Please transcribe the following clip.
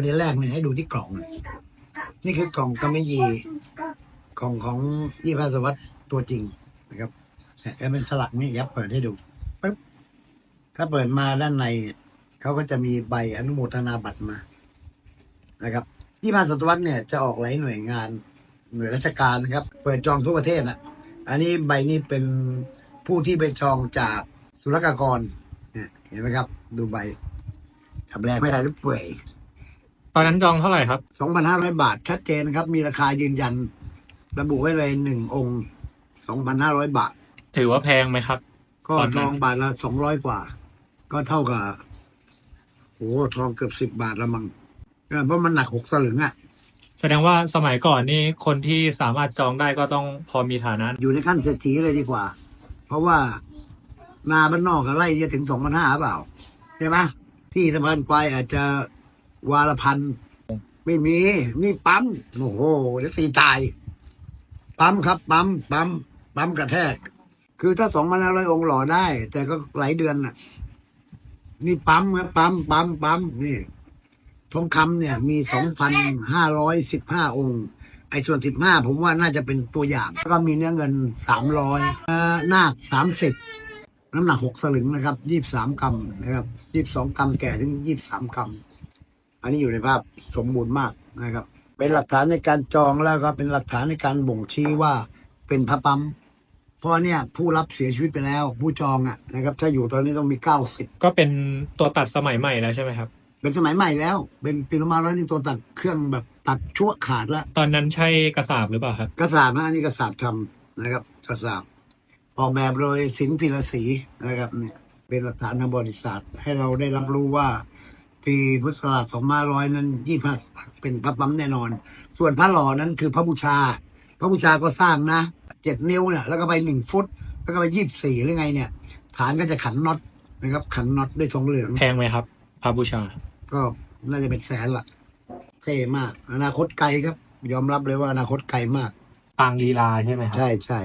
ประเด็นแรกเนี่ยให้ดูที่กล่องนี่คือกล่องกำมะหยี่กล่องของยี่ห้าสวัสด์ตัวจริงนะครับแต่เป็นสลักนี่ครับเปิดให้ดูปึ๊บถ้าเปิดมาด้านในเขาก็จะมีใบอนุโมทนาบัตรมา นะครับยี่ห้าศตวรรษเนี่ยจะออกหลายหน่วยงานหน่วยราชการนะครับ เปิดจองทั่วประเทศนะอันนี้ใบนี้เป็นผู้ที่ไปจองจากศุลกากรเนี่ยเห็นไหมครับ ดูใบจับแรงไม่ได้หรือเปื่อย อนนั้นจองเท่าไหร่ครับสองพันห้าร้อยบาท ชัดเจนนะครับ มีราคายืนยัน ระบุไว้เลยหนึ่งองค์สองพันห้าร้อยบาท ถือว่าแพงไหมครับ ก็ตอนนั้น ทองบาทละสองร้อยกว่า ก็เท่ากับโอ้ทองเกือบสิบบาทละมั้งเออเพราะมันหนักหกสลึงอะแสดงว่าสมัยก่อนนี่คนที่สามารถจองได้ก็ต้องพอมีฐานะอยู่ในขั้นเศรษฐีเลยดีกว่า เพราะว่านาบ้านนอกก็ไล่จะถึงสองพันห้าเปล่า ใช่ไหมที่สะพานควายอาจจะ วาลพันไม่มี นี่ปั๊มโอ้โหเดี๋ยวตีตาย ปั๊มครับปั๊มปั๊มปั๊มกระแทก คือถ้าสองพันห้าร้อยองค์หล่อได้ แต่ก็หลายเดือนน่ะ นี่ปั๊มครับปั๊มปั๊มปั๊มนี่ทองคำเนี่ย มีสองพันห้าร้อยสิบห้าองค์ ไอ้ส่วนสิบห้าผมว่าน่าจะเป็นตัวอย่าง แล้วก็มีเนื้อเงินสามร้อยนาคสามสิบน้ำหนักหกสลึงนะครับยี่สามกรัมนะครับยี่สองกรัมแก่ถึงยี่สามกรัม อันนี้อยู่ในภาพสมบูรณ์มากนะครับ เป็นหลักฐานในการจองแล้วก็เป็นหลักฐานในการบ่งชี้ว่าเป็นพระปั๊มเพราะเนี่ยผู้รับเสียชีวิตไปแล้ว ผู้จองอะนะครับ ถ้าอยู่ตอนนี้ต้องมีเก้าสิบก็เป็นตัวตัดสมัยใหม่แล้วใช่ไหมครับ เป็นสมัยใหม่แล้ว เป็นปีละมาแล้วนี่ตัวตัดเครื่องแบบตัดชั่วขาดแล้วตอนนั้นใช่กระสาบหรือเปล่าครับกระสาบนะอันนี้กระสาบทำนะครับกระสาบออกแบบโดยสินพิรศรีนะครับเนี่ยเป็นหลักฐานทางบริษัทให้เราได้รับรู้ว่า ปีพุทธศักราช2500 นั้นยี่ห้าเป็นพระปั๊มแน่นอน ส่วนพระหล่อนั้นคือพระบูชา พระบูชาก็สร้างนะเจ็ดนิ้วเนี่ยแล้วก็ไปหนึ่งฟุต แล้วก็ไปยี่สิบสี่หรือไงเนี่ย ฐานก็จะขันน็อตนะครับ ขันน็อตด้วยทองเหลือง แพงไหมครับพระบูชา ก็น่าจะเป็นแสนละเท่มาก อนาคตไกลครับ ยอมรับเลยว่าอนาคตไกลมาก ปางลีลาใช่ไหมครับ ใช่ใช่